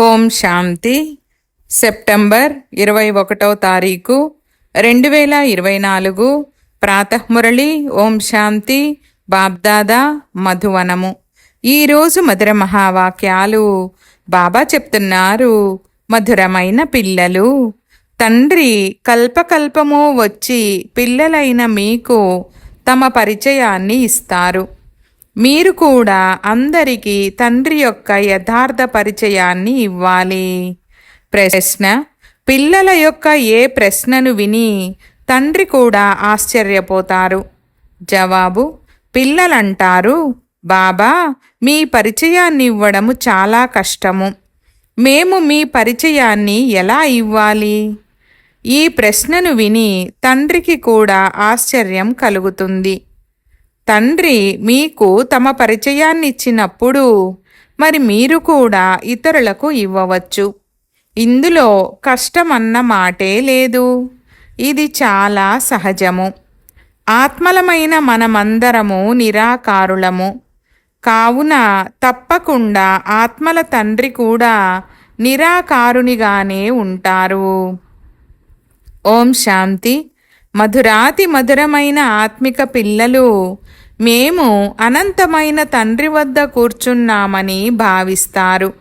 ఓం శాంతి. September ఇరవై ఒకటో తారీఖు రెండు వేల ఇరవై నాలుగు ప్రాతఃమురళి. ఓం శాంతి. బాబ్దాదా మధువనము. ఈరోజు మధుర మహావాక్యాలు బాబా చెప్తున్నారు. మధురమైన పిల్లలు తండ్రి కల్పకల్పము వచ్చి పిల్లలైన మీకు తమ పరిచయాన్ని ఇస్తారు. మీరు కూడా అందరికీ తండ్రి యొక్క యథార్థ పరిచయాన్ని ఇవ్వాలి. ప్రశ్న పిల్లల యొక్క ఏ ప్రశ్నను విని తండ్రి కూడా ఆశ్చర్యపోతారు. జవాబు పిల్లలంటారు బాబా మీ పరిచయాన్ని ఇవ్వడము చాలా కష్టము. మేము మీ పరిచయాన్ని ఎలా ఇవ్వాలి? ఈ ప్రశ్నను విని తండ్రికి కూడా ఆశ్చర్యం కలుగుతుంది. తండ్రి మీకు తమ పరిచయాన్ని ఇచ్చినప్పుడు మరి మీరు కూడా ఇతరులకు ఇవ్వవచ్చు. ఇందులో కష్టమన్న మాటే లేదు. ఇది చాలా సహజము. ఆత్మలమైన మనమందరము నిరాకారులము. కావున తప్పకుండా ఆత్మల తండ్రి కూడా నిరాకారునిగానే ఉంటారు. ఓం శాంతి. మధురాతి మధురమైన ఆత్మిక పిల్లలు మేము అనంతమైన తండ్రి వద్ద కూర్చున్నామని భావిస్తారు.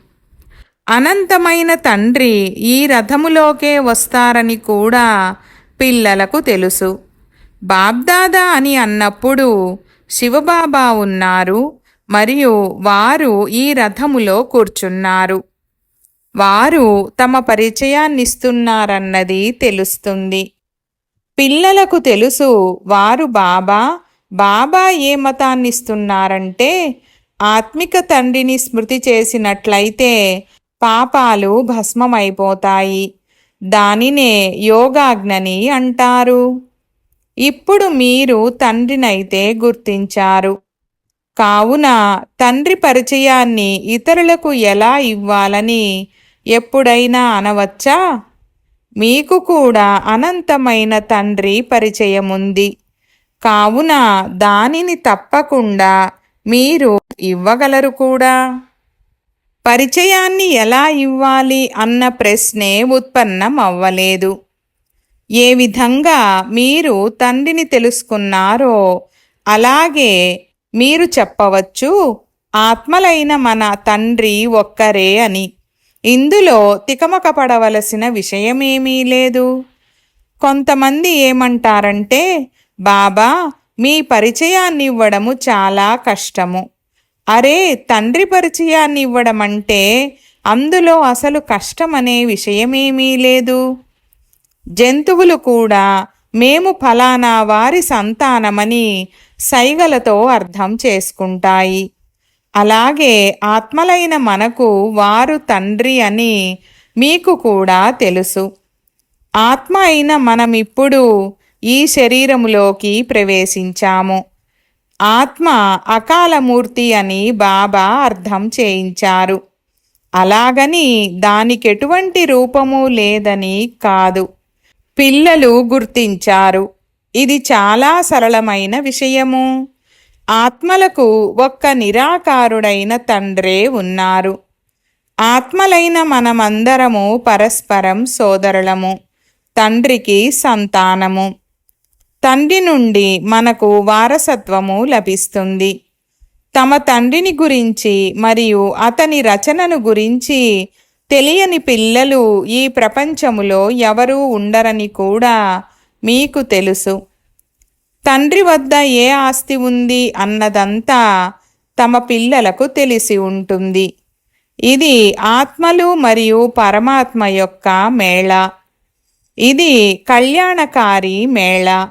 అనంతమైన తండ్రి ఈ రథములోకే వస్తారని కూడా పిల్లలకు తెలుసు. బాబ్దాదా అని అన్నప్పుడు శివబాబా ఉన్నారు మరియు వారు ఈ రథములో కూర్చున్నారు. వారు తమ పరిచయాన్నిస్తున్నారన్నది తెలుస్తుంది. పిల్లలకు తెలుసు వారు బాబా బాబా ఏ మతాన్నిస్తున్నారంటే ఆత్మిక తండ్రిని స్మృతి చేసినట్లయితే పాపాలు భస్మమైపోతాయి. దానినే యోగాజ్ఞని అంటారు. ఇప్పుడు మీరు తండ్రినైతే గుర్తించారు. కావున తండ్రి పరిచయాన్ని ఇతరులకు ఎలా ఇవ్వాలని ఎప్పుడైనా అనవచ్చా? మీకు కూడా అనంతమైన తండ్రి పరిచయముంది. కావున దానిని తప్పకుండా మీరు ఇవ్వగలరు కూడా. పరిచయాన్ని ఎలా ఇవ్వాలి అన్న ప్రశ్నే ఉత్పన్నం అవ్వలేదు ఏ విధంగా మీరు తండ్రిని తెలుసుకున్నారో అలాగే మీరు చెప్పవచ్చు ఆత్మలైన మన తండ్రి ఒక్కరే అని. ఇందులో తికమక పడవలసిన విషయమేమీ లేదు. కొంతమంది ఏమంటారంటే బాబా మీ పరిచయాన్ని ఇవ్వడము చాలా కష్టము. అరే తండ్రి పరిచయాన్ని ఇవ్వడం అంటే అందులో అసలు కష్టమనే విషయమేమీ లేదు. జంతువులు కూడా మేము ఫలానా వారి సంతానమని సైగలతో అర్థం చేసుకుంటాయి. అలాగే ఆత్మలైన మనకు వారు తండ్రి అని మీకు కూడా తెలుసు. ఆత్మ అయిన మనమిప్పుడు ఈ శరీరములోకి ప్రవేశించాము. ఆత్మ అకాలమూర్తి అని బాబా అర్థం చేయించారు. అలాగని దానికెటువంటి రూపము లేదని కాదు. పిల్లలు గుర్తించారు. ఇది చాలా సరళమైన విషయము. ఆత్మలకు ఒక్క నిరాకారుడైన తండ్రే ఉన్నారు. ఆత్మలైన మనమందరము పరస్పరం సోదరులము. తండ్రికి సంతానము. తండ్రి నుండి మనకు వారసత్వము లభిస్తుంది. తమ తండ్రిని గురించి మరియు అతని రచనను గురించి తెలియని పిల్లలు ఈ ప్రపంచములో ఎవరూ ఉండరని కూడా మీకు తెలుసు. తండ్రి వద్ద ఏ ఆస్తి ఉంది అన్నదంతా తమ పిల్లలకు తెలిసి ఉంటుంది. ఇది ఆత్మలు మరియు పరమాత్మ యొక్క మేళ. ఇది కళ్యాణకారి మేళ.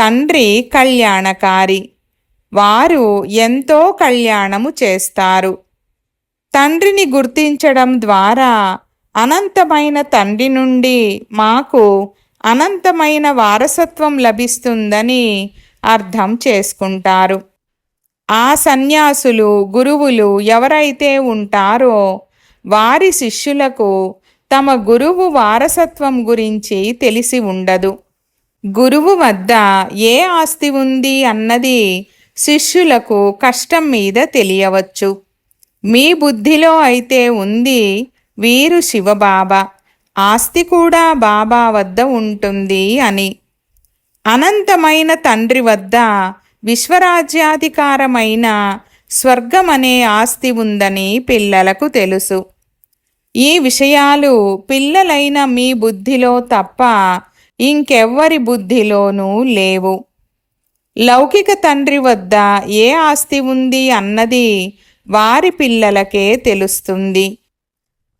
తండ్రి కళ్యాణకారి. వారు ఎంతో కళ్యాణము చేస్తారు. తండ్రిని గుర్తించడం ద్వారా అనంతమైన తండ్రి నుండి మాకు అనంతమైన వారసత్వం లభిస్తుందని అర్థం చేసుకుంటారు. ఆ సన్యాసులు గురువులు ఎవరైతే ఉంటారో వారి శిష్యులకు తమ గురువు వారసత్వం గురించి తెలిసి ఉండదు. గురువు వద్ద ఏ ఆస్తి ఉంది అన్నది శిష్యులకు కష్టం మీద తెలియవచ్చు. మీ బుద్ధిలో అయితే ఉంది వీరు శివబాబా. ఆస్తి కూడా బాబా వద్ద ఉంటుంది అని. అనంతమైన తండ్రి వద్ద విశ్వరాజ్యాధికారమైన స్వర్గమనే ఆస్తి ఉందని పిల్లలకు తెలుసు. ఈ విషయాలు పిల్లలైన మీ బుద్ధిలో తప్ప ఇంకెవ్వరి బుద్ధిలోనూ లేవు. లౌకిక తండ్రి వద్ద ఏ ఆస్తి ఉంది అన్నది వారి పిల్లలకే తెలుస్తుంది.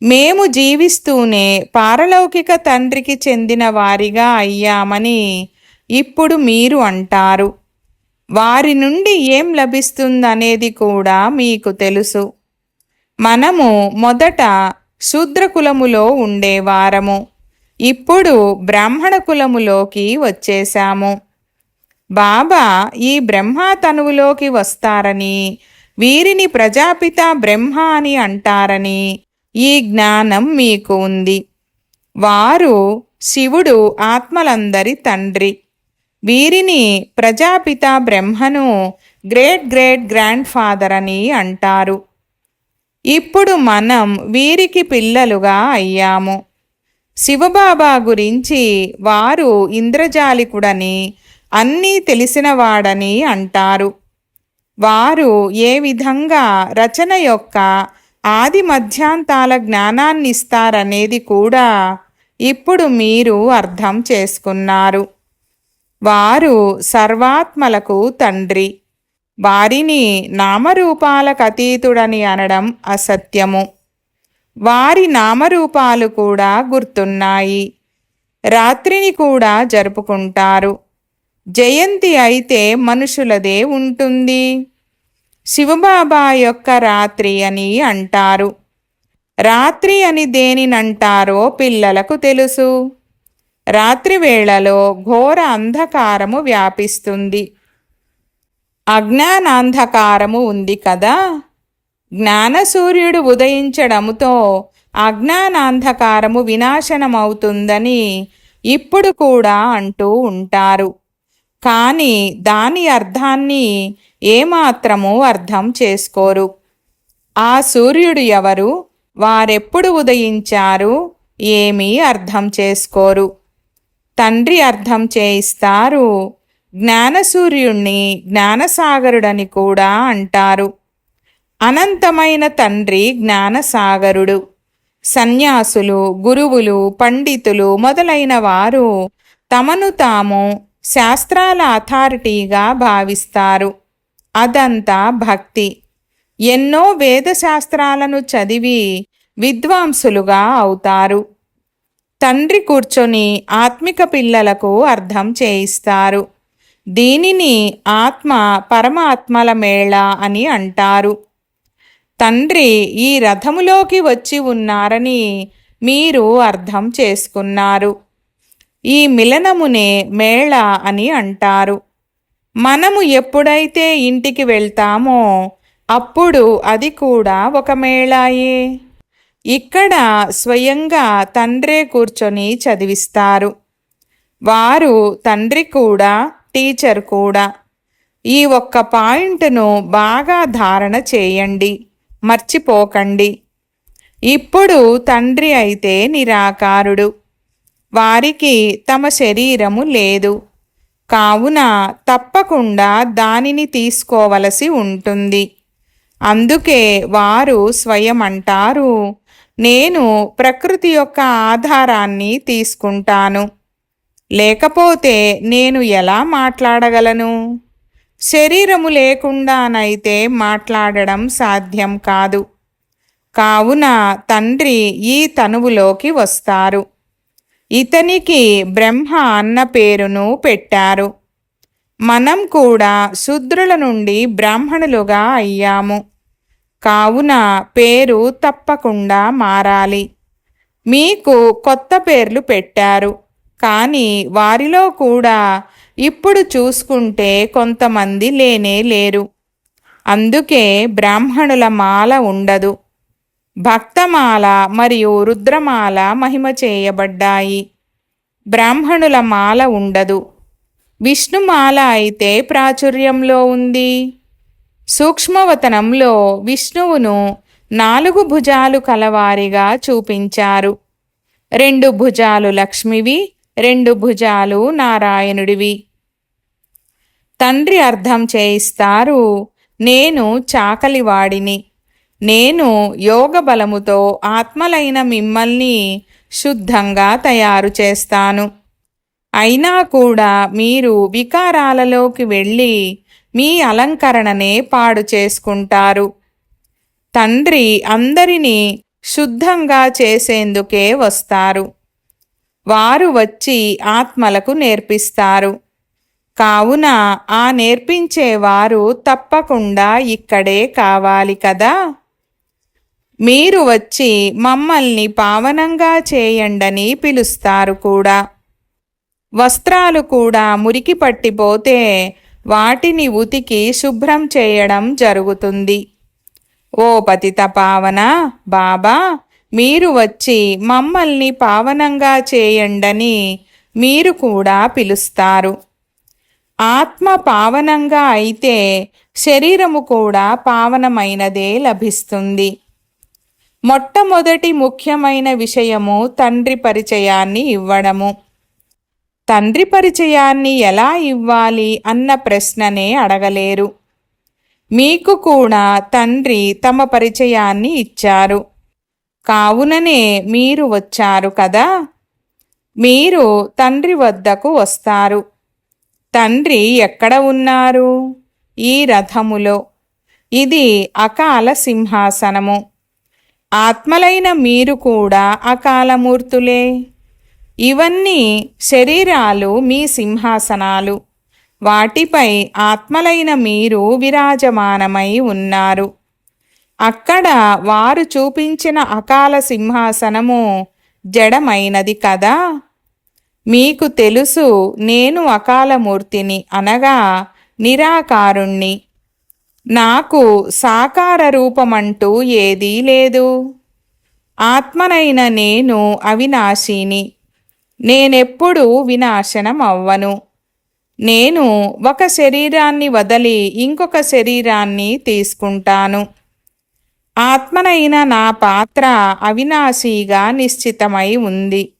మేము జీవిస్తూనే పారలౌకిక తండ్రికి చెందిన వారిగా అయ్యామని ఇప్పుడు మీరు అంటారు. వారి నుండి ఏం లభిస్తుందనేది కూడా మీకు తెలుసు. మనము మొదట శూద్రకులములో ఉండేవారము ఇప్పుడు బ్రాహ్మణ కులములోకి వచ్చేశాము. బాబా ఈ బ్రహ్మ తనువులోకి వస్తారని వీరిని ప్రజాపిత బ్రహ్మ అని అంటారని ఈ జ్ఞానం మీకు ఉంది. వారు శివుడు ఆత్మలందరి తండ్రి. వీరిని ప్రజాపిత బ్రహ్మను గ్రేట్ గ్రేట్ గ్రాండ్ ఫాదర్ అని అంటారు. ఇప్పుడు మనం వీరికి పిల్లలుగా అయ్యాము. శివబాబా గురించి వారు ఇంద్రజాలికుడని అన్నీ తెలిసినవాడని అంటారు. వారు ఏ విధంగా రచన యొక్క ఆది మధ్యాంతాల జ్ఞానాన్నిస్తారనేది కూడా ఇప్పుడు మీరు అర్థం చేసుకున్నారు. వారు సర్వాత్మలకు తండ్రి. వారిని నామరూపాలకు అతీతుడని అనడం అసత్యము. వారి నామరూపాలు కూడా గుర్తున్నాయి. రాత్రిని కూడా జరుపుకుంటారు. జయంతి అయితే మనుషులదే ఉంటుంది. శివబాబా యొక్క రాత్రి అని అంటారు. రాత్రి అని దేనినంటారో పిల్లలకు తెలుసు. రాత్రి వేళలో ఘోర అంధకారము వ్యాపిస్తుంది. అజ్ఞానాంధకారము ఉంది కదా? జ్ఞానసూర్యుడు ఉదయించడముతో అజ్ఞానాంధకారము వినాశనమవుతుందని ఇప్పుడు కూడా అంటూ ఉంటారు. కానీ దాని అర్థాన్ని ఏమాత్రము అర్థం చేసుకోరు. ఆ సూర్యుడు ఎవరు? వారెప్పుడు ఉదయించారు? ఏమీ అర్థం చేసుకోరు. తండ్రి అర్థం చేయిస్తారు. జ్ఞానసూర్యుణ్ణి జ్ఞానసాగరుడని కూడా అంటారు. అనంతమైన తండ్రి జ్ఞానసాగరుడు. సన్యాసులు గురువులు పండితులు మొదలైన వారు తమను తాము శాస్త్రాల అథారిటీగా భావిస్తారు. అదంతా భక్తి. ఎన్నో వేదశాస్త్రాలను చదివి విద్వాంసులుగా అవుతారు. తండ్రి కూర్చొని ఆత్మిక పిల్లలకు అర్థం చేయిస్తారు. దీనిని ఆత్మ పరమాత్మల మేళ అని అంటారు. తండ్రి ఈ రథములోకి వచ్చి ఉన్నారని మీరు అర్థం చేసుకున్నారు. ఈ మిలనమునే మేళ అని అంటారు. మనము ఎప్పుడైతే ఇంటికి వెళ్తామో అప్పుడు అది కూడా ఒక మేళాయే. ఇక్కడ స్వయంగా తండ్రే కూర్చొని చదివిస్తారు. వారు తండ్రి కూడా టీచర్ కూడా. ఈ ఒక్క పాయింట్ను బాగా ధారణ చేయండి. మర్చిపోకండి. ఇప్పుడు తండ్రి అయితే నిరాకారుడు. వారికి తమ శరీరము లేదు. కావున తప్పకుండా దానిని తీసుకోవలసి ఉంటుంది. అందుకే వారు స్వయం అంటారు నేను ప్రకృతి యొక్క ఆధారాన్ని తీసుకుంటాను. లేకపోతే నేను ఎలా మాట్లాడగలను? శరీరము లేకుండానైతే మాట్లాడడం సాధ్యం కాదు. కావున తండ్రి ఈ తనువులోకి వస్తారు. ఇతనికి బ్రహ్మ అన్న పేరును పెట్టారు. మనం కూడా శుద్రుల నుండి బ్రాహ్మణులుగా అయ్యాము. కావున పేరు తప్పకుండా మారాలి. మీకు కొత్త పేర్లు పెట్టారు. కానీ వారిలో కూడా ఇప్పుడు చూసుకుంటే కొంతమంది లేనే లేరు. అందుకే బ్రాహ్మణుల మాల ఉండదు. భక్తమాల మరియు రుద్రమాల మహిమ చేయబడ్డాయి. బ్రాహ్మణుల మాల ఉండదు. విష్ణుమాల అయితే ప్రాచుర్యంలో ఉంది. సూక్ష్మవతనంలో విష్ణువును నాలుగు భుజాలు కలవారిగా చూపించారు. రెండు భుజాలు లక్ష్మివి రెండు భుజాలు నారాయణుడివి. తండ్రి అర్థం చేయిస్తారు. నేను చాకలివాడిని. నేను యోగ బలముతో ఆత్మలైన మిమ్మల్ని శుద్ధంగా తయారు చేస్తాను. అయినా కూడా మీరు వికారాలలోకి వెళ్ళి మీ అలంకరణనే పాడు చేసుకుంటారు. తండ్రి అందరినీ శుద్ధంగా చేసేందుకే వస్తారు. వారు వచ్చి ఆత్మలకు నేర్పిస్తారు. కావున ఆ నేర్పించేవారు తప్పకుండా ఇక్కడే కావాలి కదా? మీరు వచ్చి మమ్మల్ని పావనంగా చేయండని పిలుస్తారు కూడా. వస్త్రాలు కూడా మురికి పట్టిపోతే వాటిని ఉతికి శుభ్రం చేయడం జరుగుతుంది. ఓ పతిత పావన బాబా మీరు వచ్చి మమ్మల్ని పావనంగా చేయండని మీరు కూడా పిలుస్తారు. ఆత్మ పావనంగా అయితే శరీరము కూడా పావనమైనదే లభిస్తుంది. మొట్టమొదటి ముఖ్యమైన విషయము తండ్రి పరిచయాన్ని ఇవ్వడము. తండ్రి పరిచయాన్ని ఎలా ఇవ్వాలి అన్న ప్రశ్ననే అడగలేరు. మీకు కూడా తండ్రి తమ పరిచయాన్ని ఇచ్చారు. కావుననే మీరు వచ్చారు కదా? మీరు తండ్రి వద్దకు వస్తారు. తండ్రి ఎక్కడ ఉన్నారు? ఈ రథములో. ఇది అకాల సింహాసనము. ఆత్మలైన మీరు కూడా అకాలమూర్తులే. ఇవన్నీ శరీరాలు మీ సింహాసనాలు. వాటిపై ఆత్మలైన మీరు విరాజమానమై ఉన్నారు. అక్కడ వారు చూపించిన అకాల సింహాసనము జడమైనది కదా? మీకు తెలుసు నేను అకాలమూర్తిని అనగా నిరాకారుణ్ణి. నాకు సాకార రూపమంటూ ఏదీ లేదు. ఆత్మనైన నేను అవినాశిని. నేనెప్పుడూ వినాశనం అవ్వను నేను ఒక శరీరాన్ని వదలి ఇంకొక శరీరాన్ని తీసుకుంటాను. ఆత్మనైన నా పాత్ర అవినాశీగా నిశ్చితమై ఉంది.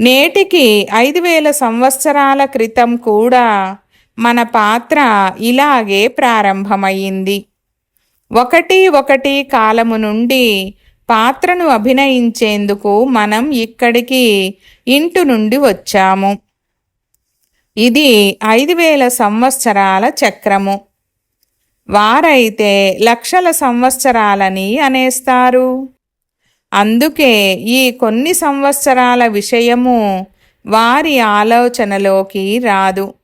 నేటికి ఐదు వేల సంవత్సరాల క్రితం కూడా మన పాత్ర ఇలాగే ప్రారంభమయ్యింది ఒకటి ఒకటి కాలము నుండి పాత్రను అభినయించేందుకు మనం ఇక్కడికి ఇంటి నుండి వచ్చాము. ఇది ఐదు వేల సంవత్సరాల చక్రము. వారైతే లక్షల సంవత్సరాలని అనేస్తారు. అందుకే ఈ కొన్ని సంవత్సరాల విషయము వారి ఆలోచనలోకి రాదు.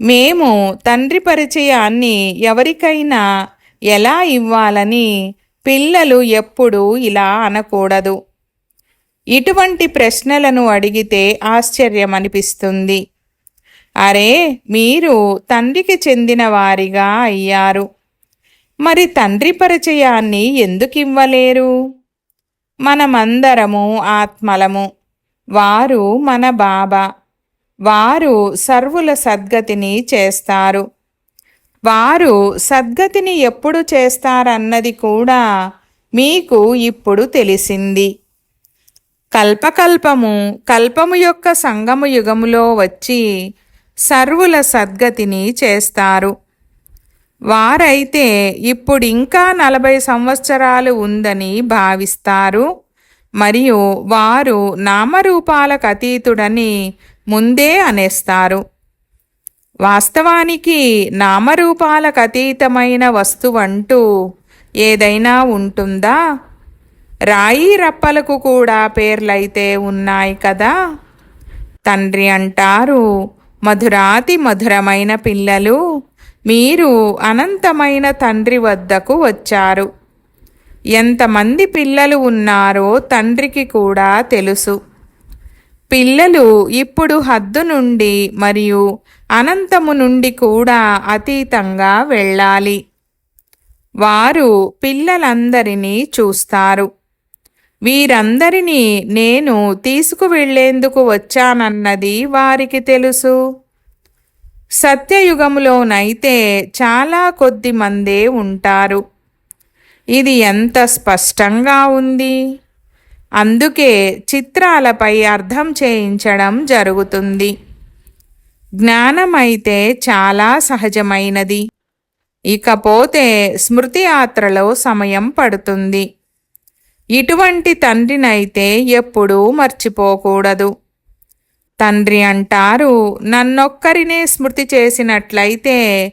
మేము తండ్రి పరిచయాన్ని ఎవరికైనా ఎలా ఇవ్వాలని పిల్లలు ఎప్పుడూ ఇలా అనకూడదు. ఇటువంటి ప్రశ్నలను అడిగితే ఆశ్చర్యమనిపిస్తుంది. అరే మీరు తండ్రికి చెందిన వారిగా అయ్యారు. మరి తండ్రి పరిచయాన్ని ఎందుకు ఇవ్వలేరు మనమందరము ఆత్మలము. వారు మన బాబా. వారు సర్వుల సద్గతిని చేస్తారు. వారు సద్గతిని ఎప్పుడు చేస్తారన్నది కూడా మీకు ఇప్పుడు తెలిసింది. కల్పకల్పము కల్పము యొక్క సంగము యుగములో వచ్చి సర్వుల సద్గతిని చేస్తారు. వారైతే ఇప్పుడు ఇంకా నలభై సంవత్సరాలు ఉందని భావిస్తారు. మరియు వారు నామరూపాలకు అతీతుడని ముందే అనేస్తారు. వాస్తవానికి నామరూపాలకు అతీతమైన వస్తువంటూ ఏదైనా ఉంటుందా? రాయి రప్పలకు కూడా పేర్లైతే ఉన్నాయి కదా? తండ్రి అంటారు మధురాతి మధురమైన పిల్లలు మీరు అనంతమైన తండ్రి వద్దకు వచ్చారు. ఎంతమంది పిల్లలు ఉన్నారో తండ్రికి కూడా తెలుసు. పిల్లలు ఇప్పుడు హద్దు నుండి మరియు అనంతము నుండి కూడా అతీతంగా వెళ్ళాలి. వారు పిల్లలందరినీ చూస్తారు. వీరందరినీ నేను తీసుకువెళ్ళేందుకు వచ్చానన్నది వారికి తెలుసు. సత్యయుగములోనైతే చాలా కొద్ది మందే ఉంటారు. ఇది ఎంత స్పష్టంగా ఉంది? అందుకే చిత్రాలపై అర్థం చేయించడం జరుగుతుంది. జ్ఞానమైతే చాలా సహజమైనది. ఇకపోతే స్మృతి యాత్రలో సమయం పడుతుంది. ఇటువంటి తండ్రినైతే ఎప్పుడూ మర్చిపోకూడదు. తండ్రి అంటారు నన్నొక్కరినే స్మృతి చేసినట్లయితే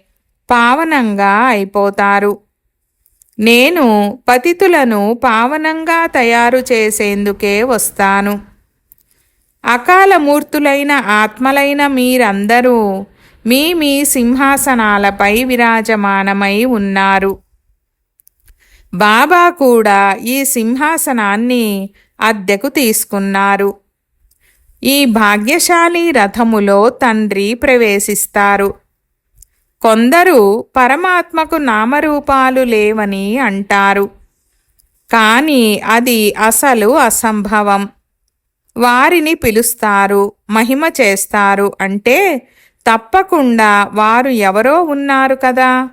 పావనంగా అయిపోతారు. నేను పతితులను పావనంగా తయారు చేసేందుకే వస్తాను. అకాలమూర్తులైన ఆత్మలైన మీరందరూ మీ మీ సింహాసనాలపై విరాజమానమై ఉన్నారు. బాబా కూడా ఈ సింహాసనాన్ని అద్దెకు తీసుకున్నారు. ఈ భాగ్యశాలి రథములో తండ్రి ప్రవేశిస్తారు. కొందరు పరమాత్మకు నామరూపాలు లేవని అంటారు. కానీ అది అసలు అసంభవం. వారిని పిలుస్తారు మహిమ చేస్తారు అంటే తప్పకుండా వారు ఎవరో ఉన్నారు కదా?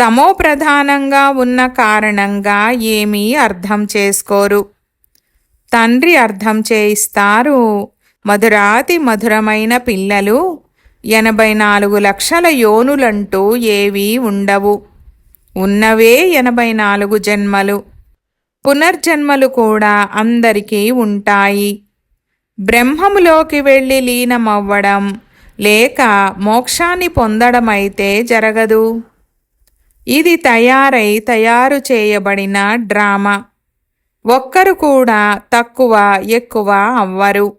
తమో ప్రధానంగా ఉన్న కారణంగా ఏమీ అర్థం చేసుకోరు. తండ్రి అర్థం చేయిస్తారు. మధురాతి మధురమైన పిల్లలు ఎనభై నాలుగు లక్షల యోనులంటూ ఏవీ ఉండవు. ఉన్నవే ఎనభై నాలుగు జన్మలు. పునర్జన్మలు కూడా అందరికీ ఉంటాయి. బ్రహ్మములోకి వెళ్ళి లీనమవ్వడం లేక మోక్షాన్ని పొందడమైతే జరగదు. ఇది తయారై తయారు చేయబడిన డ్రామా. ఒక్కరు కూడా తక్కువ ఎక్కువ అవ్వరు.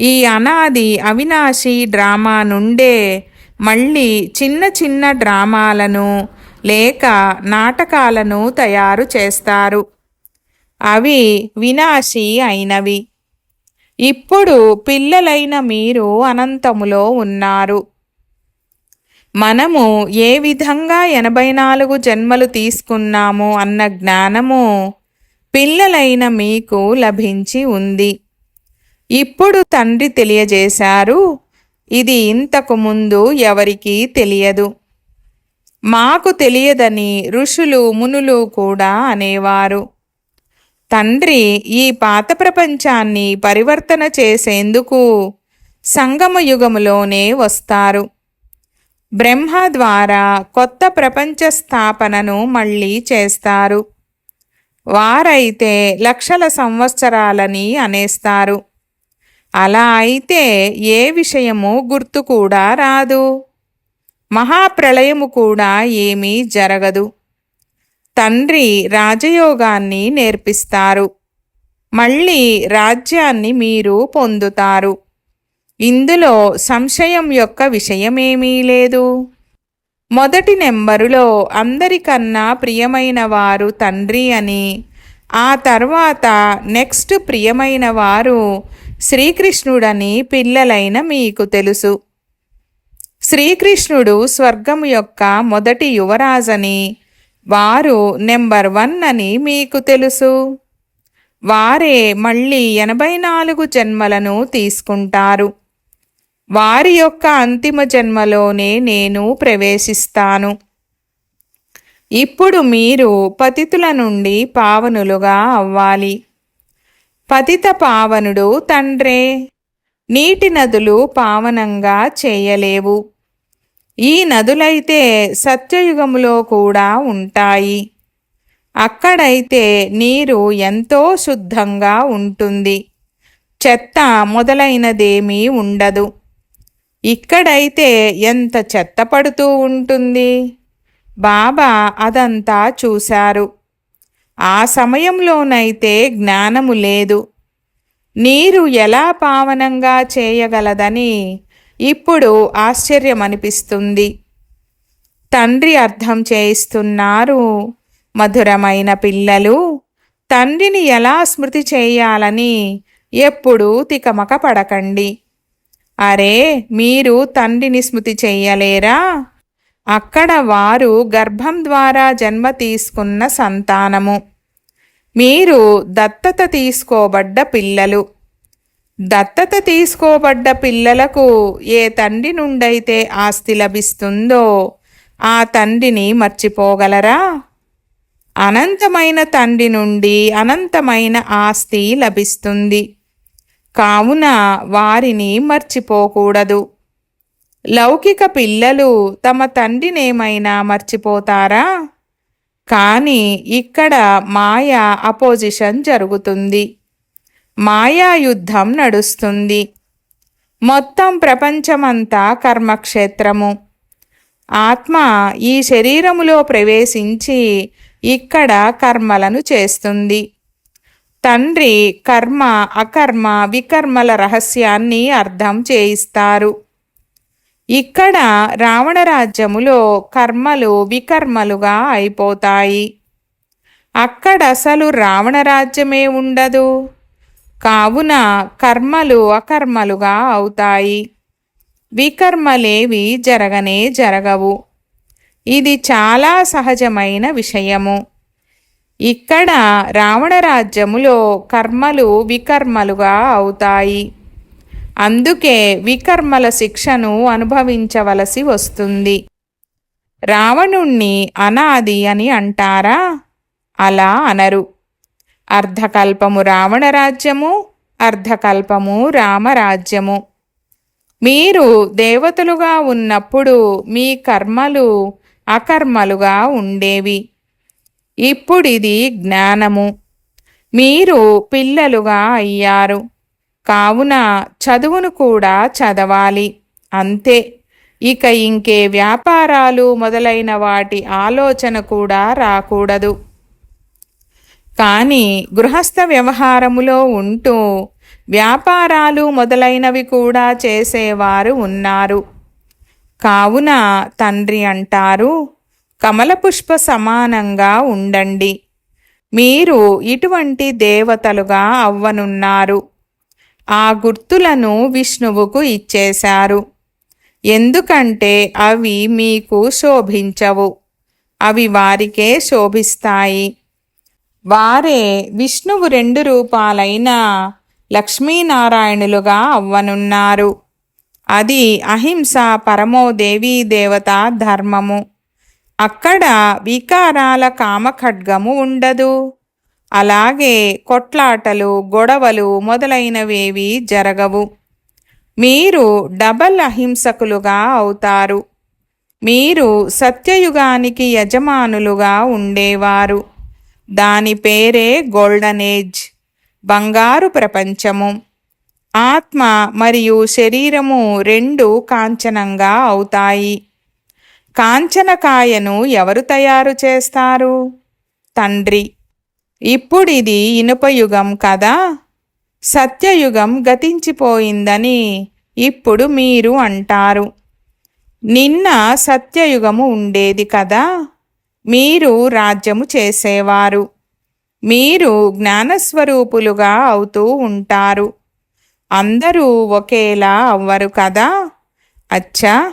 ఈ అనాది అవినాశి డ్రామా నుండే మళ్ళీ చిన్న చిన్న డ్రామాలను లేక నాటకాలను తయారు చేస్తారు. అవి వినాశి అయినవి. ఇప్పుడు పిల్లలైన మీరు అనంతములో ఉన్నారు. మనము ఏ విధంగా ఎనభై నాలుగు జన్మలు తీసుకున్నాము అన్న జ్ఞానము పిల్లలైన మీకు లభించి ఉంది. ఇప్పుడు తండ్రి తెలియజేశారు ఇది ఇంతకు ముందు ఎవరికీ తెలియదు. మాకు తెలియదని ఋషులు మునులు కూడా అనేవారు. తండ్రి ఈ పాత ప్రపంచాన్ని పరివర్తన చేసేందుకు సంగమ యుగములోనే వస్తారు. బ్రహ్మ ద్వారా కొత్త ప్రపంచ స్థాపనను మళ్ళీ చేస్తారు. వారైతే లక్షల సంవత్సరాలని అనేస్తారు. అలా అయితే ఏ విషయము గుర్తు కూడా రాదు. మహాప్రళయము కూడా ఏమీ జరగదు. తండ్రి రాజయోగాన్ని నేర్పిస్తారు. మళ్ళీ రాజ్యాన్ని మీరు పొందుతారు. ఇందులో సంశయం యొక్క విషయమేమీ లేదు. మొదటి నెంబరులో అందరికన్నా ప్రియమైన వారు తండ్రి అని. ఆ తర్వాత నెక్స్ట్ ప్రియమైన వారు శ్రీకృష్ణుడని పిల్లలైన మీకు తెలుసు. శ్రీకృష్ణుడు స్వర్గము యొక్క మొదటి యువరాజని. వారు నెంబర్ వన్ అని మీకు తెలుసు. వారే మళ్ళీ ఎనభై నాలుగు జన్మలను తీసుకుంటారు. వారి యొక్క అంతిమ జన్మలోనే నేను ప్రవేశిస్తాను. ఇప్పుడు మీరు పతితుల నుండి పావనులుగా అవ్వాలి. పతిత పావనుడు తండ్రే నీటి నదులు పావనంగా చేయలేవు. ఈ నదులైతే సత్యయుగములో కూడా ఉంటాయి. అక్కడైతే నీరు ఎంతో శుద్ధంగా ఉంటుంది. చెత్త మొదలైనదేమీ ఉండదు. ఇక్కడైతే ఎంత చెత్త పడుతూ ఉంటుంది. బాబా అదంతా చూశారు. ఆ సమయంలోనైతే జ్ఞానము లేదు. నీరు ఎలా పావనంగా చేయగలదని ఇప్పుడు ఆశ్చర్యమనిపిస్తుంది. తండ్రి అర్థం చేయిస్తున్నారు మధురమైన పిల్లలు తండ్రిని ఎలా స్మృతి చేయాలని ఎప్పుడూ తికమక పడకండి. అరే మీరు తండ్రిని స్మృతి చెయ్యలేరా? అక్కడ వారు గర్భం ద్వారా జన్మ తీసుకున్న సంతానము. మీరు దత్తత తీసుకోబడ్డ పిల్లలు. దత్తత తీసుకోబడ్డ పిల్లలకు ఏ తండ్రి నుండైతే ఆస్తి లభిస్తుందో ఆ తండ్రిని మర్చిపోగలరా? అనంతమైన తండ్రి నుండి అనంతమైన ఆస్తి లభిస్తుంది. కావున వారిని మర్చిపోకూడదు. లౌకిక పిల్లలు తమ తండ్రినేమైనా మర్చిపోతారా? కానీ ఇక్కడ మాయా అపోజిషన్ జరుగుతుంది. మాయా యుద్ధం నడుస్తుంది. మొత్తం ప్రపంచమంతా కర్మక్షేత్రము. ఆత్మ ఈ శరీరములో ప్రవేశించి ఇక్కడ కర్మలను చేస్తుంది. తండ్రి కర్మ అకర్మ వికర్మల రహస్యాన్ని అర్థం చేయిస్తారు. ఇక్కడ రావణరాజ్యములో కర్మలు వికర్మలుగా అయిపోతాయి. అక్కడ అసలు రావణరాజ్యమే ఉండదు. కావున కర్మలు అకర్మలుగా అవుతాయి. వికర్మలేవి జరగనే జరగవు. ఇది చాలా సహజమైన విషయము. ఇక్కడ రావణరాజ్యములో కర్మలు వికర్మలుగా అవుతాయి. అందుకే వికర్మల శిక్షను అనుభవించవలసి వస్తుంది. రావణుణ్ణి అనాది అని అంటారా? అలా అనరు. అర్ధకల్పము రావణరాజ్యము అర్ధకల్పము రామరాజ్యము. మీరు దేవతలుగా ఉన్నప్పుడు మీ కర్మలు అకర్మలుగా ఉండేవి. ఇప్పుడిది జ్ఞానము. మీరు పిల్లలుగా అయ్యారు. కావున చదువును కూడా చదవాలి. అంతే. ఇక ఇంకే వ్యాపారాలు మొదలైన వాటి ఆలోచన కూడా రాకూడదు. కానీ గృహస్థ వ్యవహారములో ఉంటూ వ్యాపారాలు మొదలైనవి కూడా చేసేవారు ఉన్నారు. కావున తండ్రి అంటారు కమలపుష్ప సమానంగా ఉండండి. మీరు ఇటువంటి దేవతలుగా అవ్వనున్నారు. ఆ గుర్తులను విష్ణువుకు ఇచ్చేశారు. ఎందుకంటే అవి మీకు శోభించవు. అవి వారికే శోభిస్తాయి. వారే విష్ణువు రెండు రూపాలైన లక్ష్మీనారాయణులుగా అవ్వనున్నారు. అది అహింస పరమో దేవీ దేవత ధర్మము. అక్కడ వికారాల కామఖడ్గము ఉండదు. అలాగే కొట్లాటలు గొడవలు మొదలైనవేవి జరగవు. మీరు డబల్ అహింసకులుగా అవుతారు. మీరు సత్యయుగానికి యజమానులుగా ఉండేవారు. దాని పేరే గోల్డెన్ ఏజ్ బంగారు ప్రపంచము. ఆత్మ మరియు శరీరము రెండు కాంచనంగా అవుతాయి. కాంచనకాయను ఎవరు తయారు చేస్తారు? తండ్రి. ఇప్పుడిది ఇనుపయుగం కదా. సత్యయుగం గతించిపోయిందని ఇప్పుడు మీరు అంటారు. నిన్న సత్యయుగము ఉండేది కదా. మీరు రాజ్యము చేసేవారు. మీరు జ్ఞానస్వరూపులుగా అవుతూ ఉంటారు. అందరూ ఒకేలా అవ్వరు కదా. అచ్చా!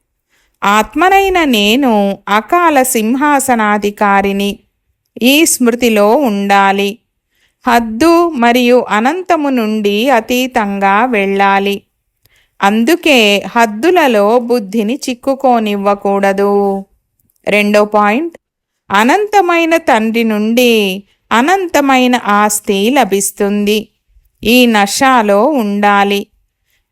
ఆత్మనైన నేను అకాల సింహాసనాధికారిని ఈ స్మృతిలో ఉండాలి. హద్దు మరియు అనంతము నుండి అతీతంగా వెళ్ళాలి. అందుకే హద్దులలో బుద్ధిని చిక్కుకోనివ్వకూడదు. రెండో పాయింట్ అనంతమైన తండ్రి నుండి అనంతమైన ఆస్తి లభిస్తుంది. ఈ నషాలో ఉండాలి.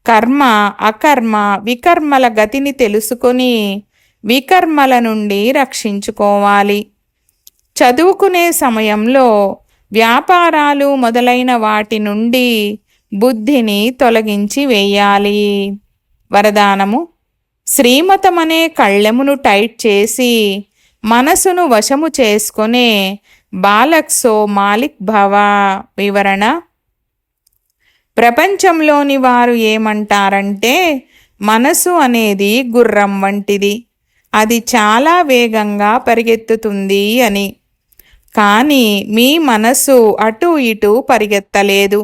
కర్మ అకర్మ వికర్మల గతిని తెలుసుకొని వికర్మల నుండి రక్షించుకోవాలి. చదువుకునే సమయంలో వ్యాపారాలు మొదలైన వాటి నుండి బుద్ధిని తొలగించి వేయాలి. వరదానము శ్రీమతమనే కళ్ళెమును టైట్ చేసి మనసును వశము చేసుకునే బాలక్సో మాలిక్ భవ. వివరణ ప్రపంచంలోని వారు ఏమంటారంటే మనసు అనేది గుర్రం వంటిది. అది చాలా వేగంగా పరిగెత్తుతుంది అని. కానీ మీ మనసు అటు ఇటు పరిగెత్తలేదు.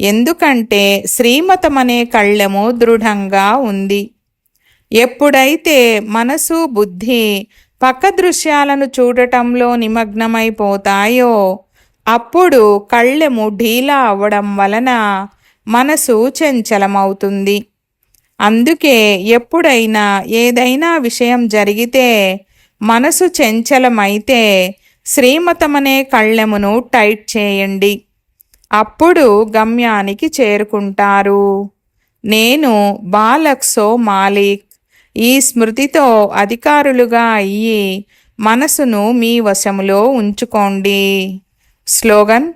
ఎందుకంటే శ్రీమతమనే కళ్ళెము దృఢంగా ఉంది. ఎప్పుడైతే మనసు బుద్ధి పక్క దృశ్యాలను చూడటంలో నిమగ్నమైపోతాయో అప్పుడు కళ్ళెము ఢీలా అవ్వడం వలన మనసు చంచలమవుతుంది. అందుకే ఎప్పుడైనా ఏదైనా విషయం జరిగితే మనసు చంచలమైతే శ్రీమతమనే కళ్ళెమును టైట్ చేయండి. అప్పుడు గమ్యానికి చేరుకుంటారు. నేను బాలక్సో మాలిక్. ఈ స్మృతితో అధికారులుగా అయ్యి మనసును మీ వశములో ఉంచుకోండి. స్లోగన్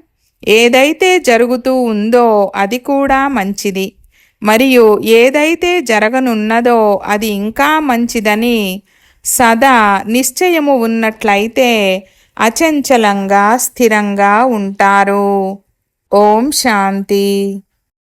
ఏదైతే జరుగుతూ ఉందో అది కూడా మంచిది. మరియు ఏదైతే జరగనున్నదో అది ఇంకా మంచిదని సదా నిశ్చయము ఉన్నట్లయితే అచంచలంగా స్థిరంగా ఉంటారు. ఓం శాంతి.